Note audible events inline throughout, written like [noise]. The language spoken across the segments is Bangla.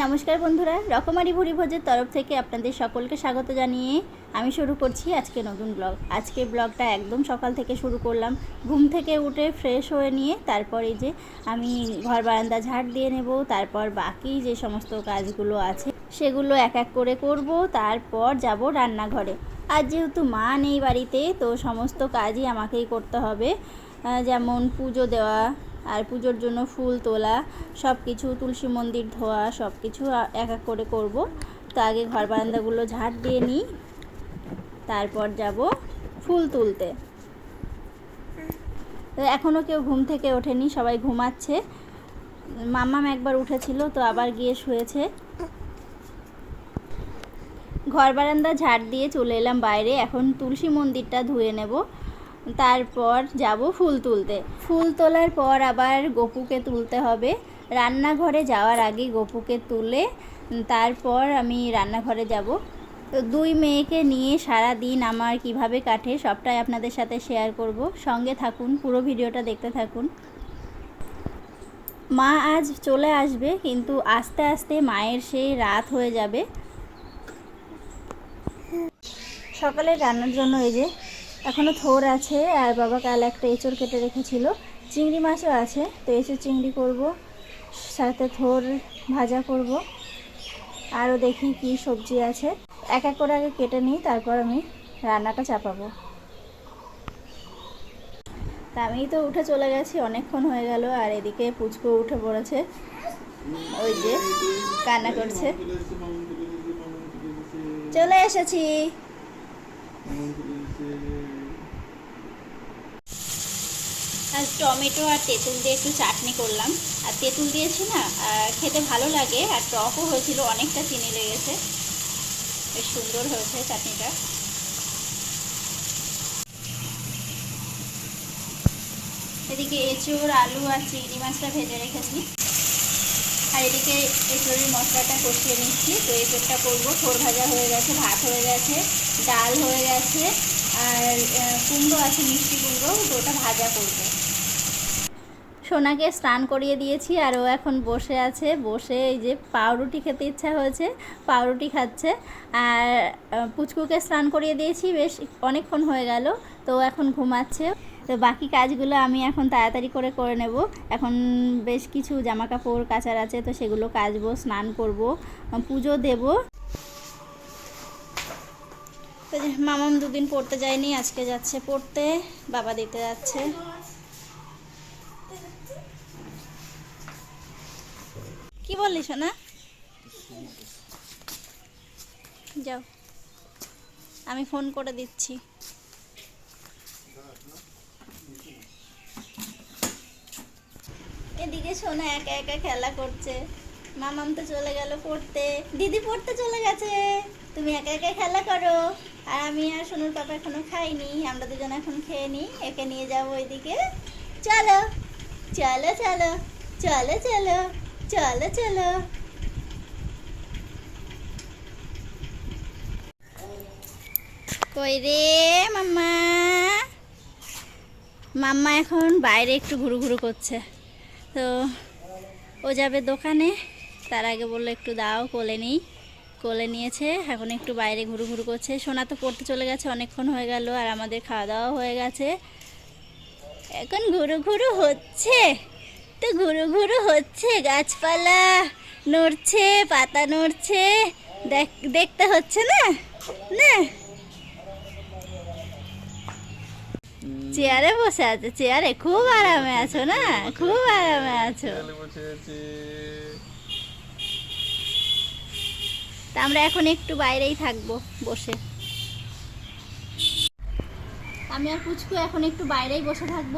নমস্কার বন্ধুরা, রকমারি ভুরি ভোজের তরফ থেকে আপনাদের সকলকে স্বাগত জানিয়ে আমি শুরু করছি আজকে নতুন ব্লগ। আজকে ব্লগটা একদম সকাল থেকে শুরু করলাম। ঘুম থেকে উঠে ফ্রেশ হয়ে নিয়ে তারপর যে আমি ঘর বারান্দা ঝাড় দিয়ে নেব, তারপর বাকি যে সমস্ত কাজগুলো আছে সেগুলো এক এক করে করব, তারপর যাব রান্নাঘরে। আর যেহেতু মা নেই বাড়িতে, তো সমস্ত কাজই আমাকেই করতে হবে। যেমন পুজো দেওয়া আর পুজোর জন্য ফুল তোলা সব কিছু তুলসী মন্দির ধোয়া সব কিছু এক এক করে করব। তো আগে ঘর বারান্দাগুলো ঝাড় দিয়ে নিই, তারপর যাব ফুল তুলতে। এখনও কেউ ঘুম থেকে ওঠেনি, সবাই ঘুমাচ্ছে। মাম্মাম একবার উঠেছিল, তো আবার গিয়ে শুয়েছে। ঘর বারান্দা ঝাড় দিয়ে চলে এলাম বাইরে, এখন তুলসী মন্দিরটা ধুয়ে নেব। তারপর যাব ফুল তুলতে। ফুল তোলার পর আবার গপুকে তুলতে হবে। রান্নাঘরে যাওয়ার আগে গপুকে তুলে তারপর আমি রান্নাঘরে যাব। তো দুই মেয়েকে নিয়ে সারা দিন আমার কীভাবে কাটে সবটাই আপনাদের সাথে শেয়ার করব। সঙ্গে থাকুন, পুরো ভিডিওটা দেখতে থাকুন। মা আজ চলে আসবে, কিন্তু আস্তে আস্তে মায়ের সেই রাত হয়ে যাবে। সকালে রান্নার জন্য এই যে এখনও থোর আছে, আর বাবা কাল একটা এঁচড় কেটে রেখেছিল। চিংড়ি মাছও আছে, তো এঁচড় চিংড়ি করব, সাথে থোর ভাজা করব। আরও দেখি কি সবজি আছে। এক এক করে আগে কেটে নিই, তারপর আমি রান্নাটা চাপাবো। তা আমি তো উঠে চলে গেছি, অনেকক্ষণ হয়ে গেল, আর এদিকে পুচকো উঠে পড়েছে। ওই যে কান্না করছে। চলে এসেছি। আজ টমেটো আর তেঁতুল দিয়ে একটু চাটনি করলাম। আর তেঁতুল দিয়েছি না আর খেতে ভালো লাগে, আর টকও হয়েছিল, অনেকটা চিনি লেগেছে। বেশ সুন্দর হয়েছে চাটনিটা। এদিকে এঁচড়, আলু আর চিংড়ি মাছটা ভেজে রেখেছি। আর এদিকে এঁচড়ের মশলাটা কষিয়ে নিচ্ছি। তো এঁচড়টা করব থোর ভাজা হয়ে গেছে, ভাত হয়ে গেছে, ডাল হয়ে গেছে, আর কুমড়ো আছে, মিষ্টি কুমড়ো, তো ওটা ভাজা করব। সোনাকে স্নান করিয়ে দিয়েছি আর ও এখন বসে আছে, বসে এই যে পাউরুটি খেতে ইচ্ছা হয়েছে, পাউরুটি খাচ্ছে। আর পুচকুকে স্নান করিয়ে দিয়েছি, বেশ অনেকক্ষণ হয়ে গেল, তো এখন ঘুমাচ্ছে। তো বাকি কাজগুলো আমি এখন তাড়াতাড়ি করে করে নেব। এখন বেশ কিছু জামা কাপড় কাচার আছে, তো সেগুলো কাচবো, স্নান করব, পুজো দেব। তো মামাম দুদিন পড়তে যায়নি, আজকে যাচ্ছে পড়তে, বাবা দিতে যাচ্ছে। কি বললি, সোনা? যাও। আমি ফোন করে দিচ্ছি। এদিকে সোনা একা একা খেলা করছে। মামাম তো চলে গেল পড়তে। দিদি পড়তে চলে গেছে। তুমি একা একা খেলা করো। আর আমি আর সোনুর পাপা এখনও খাইনি। আমরা দুজন এখন খেয়ে নিই। একে নিয়ে যাব ওইদিকে। চলো। চলো চলো। চলো চলো। চলো চলো। কই রে, মাম্মা? মাম্মা এখন বাইরে একটু ঘুরু ঘুরু করছে। তো ও যাবে দোকানে, তার আগে বলল একটু দাও, কোলে নিই। কোলে নিয়েছে, এখন একটু বাইরে ঘুরু ঘুরু করছে। সোনা তো পড়তে চলে গেছে, অনেকক্ষণ হয়ে গেল, আর আমাদের খাওয়া দাওয়া হয়ে গেছে। এখন ঘুরু ঘুরু হচ্ছে। তো ঘুরু ঘুরু হচ্ছে, গাছপালা নড়ছে, পাতা নড়ছে, দেখ, দেখতে হচ্ছে না? না? চেয়ারে বসে আছে, চেয়ারে খুব আরামে আছো না? খুব আরামে আছো। তা আমরা এখন একটু বাইরেই থাকব বসে। আমি আর পুচকু এখন একটু বাইরেই বসে থাকব।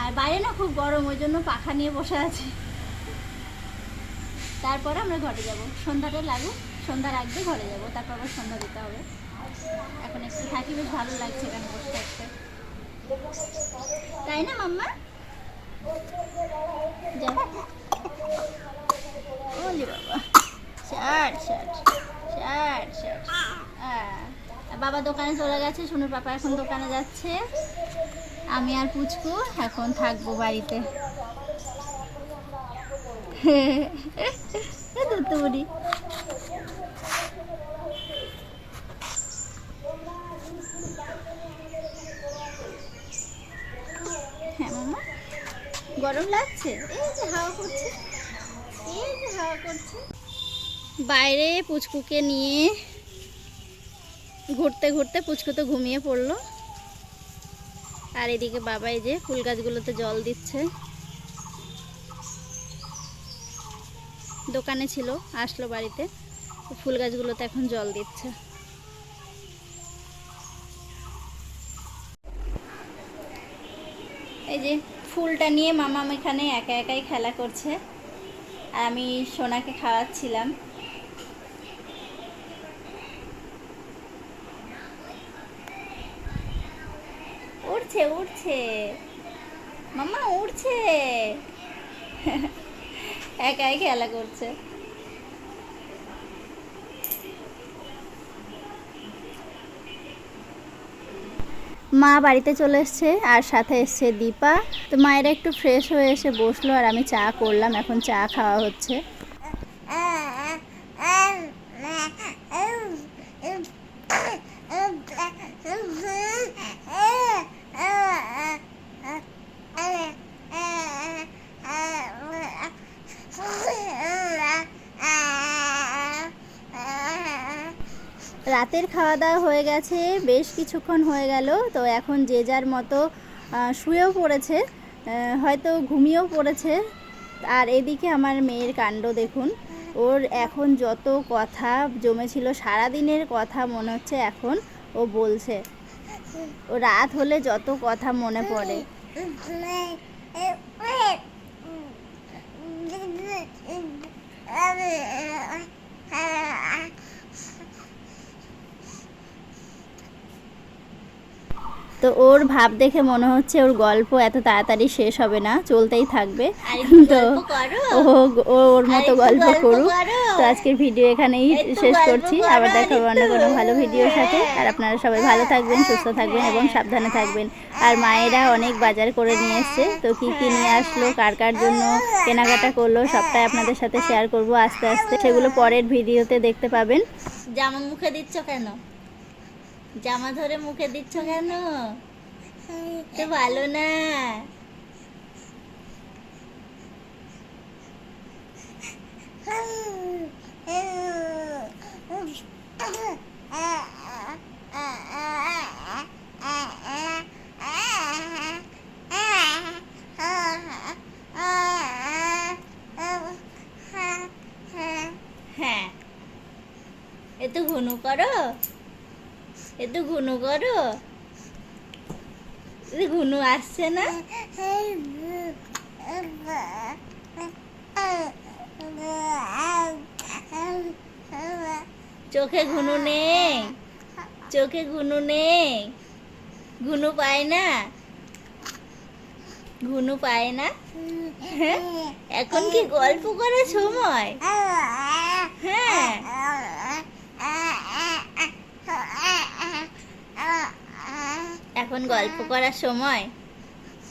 আর বাইরে না খুব গরম, ওই জন্য পাখা নিয়ে বসে আছি। তারপরে আমরা ঘরে যাব। সন্ধ্যাটা লাগুক সন্ধ্যা রাখবে ঘরে যাব, তারপর আবার সন্ধ্যা দিতে হবে। এখন একটু থাকি, বেশ ভালো লাগছে এখানে বসে থাকতে। তাই না, মাম্মা? ওলি বাবা। শার্ট শার্ট শার্ট বাবা দোকানে চলে গেছে, সোনুর পাপা এখন দোকানে যাচ্ছে। আমি আর পুচকু এখন থাকব বাড়িতে। হ্যাঁ মামা গরম লাগছে? হাওয়া করছে। হাওয়া করছে। বাইরে পুচকুকে নিয়ে ঘুরতে ঘুরতে পুচকু তো ঘুমিয়ে পড়ল। আর এদিকে বাবাই যে ফুল গাছগুলোতে জল দিচ্ছে। দোকানে ছিল, আসলো বাড়িতে। ফুল গাছগুলোতে এখন জল দিচ্ছে। এই যে ফুলটা নিয়ে মামাম এখানে একা একাই খেলা করছে। আর আমি সোনাকে খাওয়াচ্ছিলাম। উড়ছে উড়ছে। মামা উড়ছে। একাই খেলা করছে। মা বাড়িতে চলে এসছে, আর সাথে এসছে দীপা। তো মায়েরা একটু ফ্রেশ হয়ে এসে বসল, আর আমি চা করলাম, এখন চা খাওয়া হচ্ছে। রাতের খাওয়া দাওয়া হয়ে গেছে, বেশ কিছুক্ষণ হয়ে গেল। তো এখন যে যার মতো শুয়েও পড়েছে হয়তো ঘুমিয়েও পড়েছে। আর এদিকে আমার মেয়ের কাণ্ড দেখুন। ওর এখন যত কথা জমেছিল, সারাদিনের কথা মনে হচ্ছে এখন ও বলছে। ও রাত হলে যত কথা মনে পড়ে। [laughs] তো ওর ভাব দেখে মনে হচ্ছে ওর গল্প এত তাড়াতাড়ি শেষ হবে না চলতেই থাকবে। তো ও ওর মতো গল্প করুক। তো আজকের ভিডিও এখানেই শেষ করছি। আবার দেখা হবে অন্য কোনো ভালো ভিডিওর সাথে। আর আপনারা সবাই ভালো থাকবেন সুস্থ থাকবেন এবং সাবধানে থাকবেন। আর মায়েরা অনেক বাজার করে নিয়ে এসছে। তো কি কি নিয়ে আসলো কার কার জন্য কেনাকাটা করল সবটাই আপনাদের সাথে শেয়ার করব আস্তে আস্তে। সেগুলো পরের ভিডিওতে দেখতে পাবেন। জামা মুখে দিচ্ছ কেন? জামা ধরে মুখে দিচ্ছ কেন তো ভালো না হ্যাঁ একটু ঘুনু করো। ঘুনু আসছে না? চোখে ঘুনু নেই। চোখে ঘুনু নেই। ঘুনু পায় না? ঘুনু পায় না? হ্যাঁ? এখন কি গল্প করার সময়? হ্যাঁ? এখন গল্প করার সময়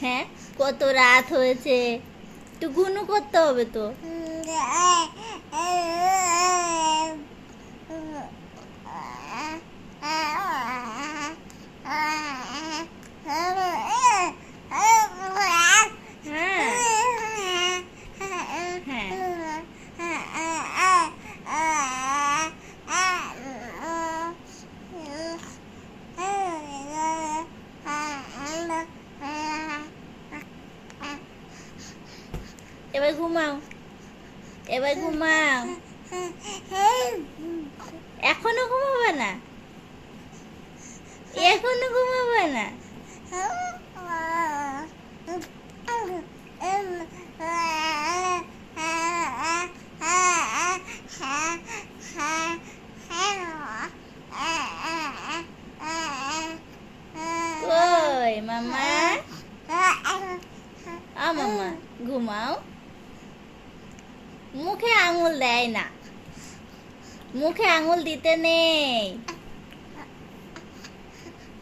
হ্যাঁ কত রাত হয়েছে একটু গুনু করতে হবে তো। ঘুমাও। এবার ঘুমাও। এখনও ঘুমাবে না? এখনও ঘুমাবে না? কই মামা আ মামা ঘুমাও। মুখে আঙুল দেয় না। মুখে আঙুল দিতে নেই।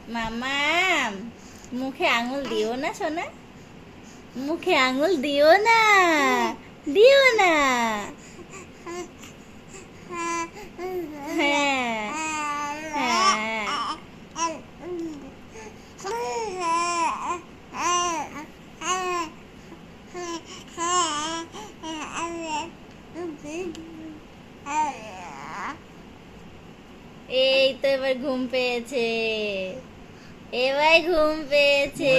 মামা, মুখে আঙুল দিও না, সোনা। মুখে আঙুল দিও না দিও না। হ্যাঁ হ্যাঁ। ঘুম পেয়েছে। এবার ঘুম পেয়েছে।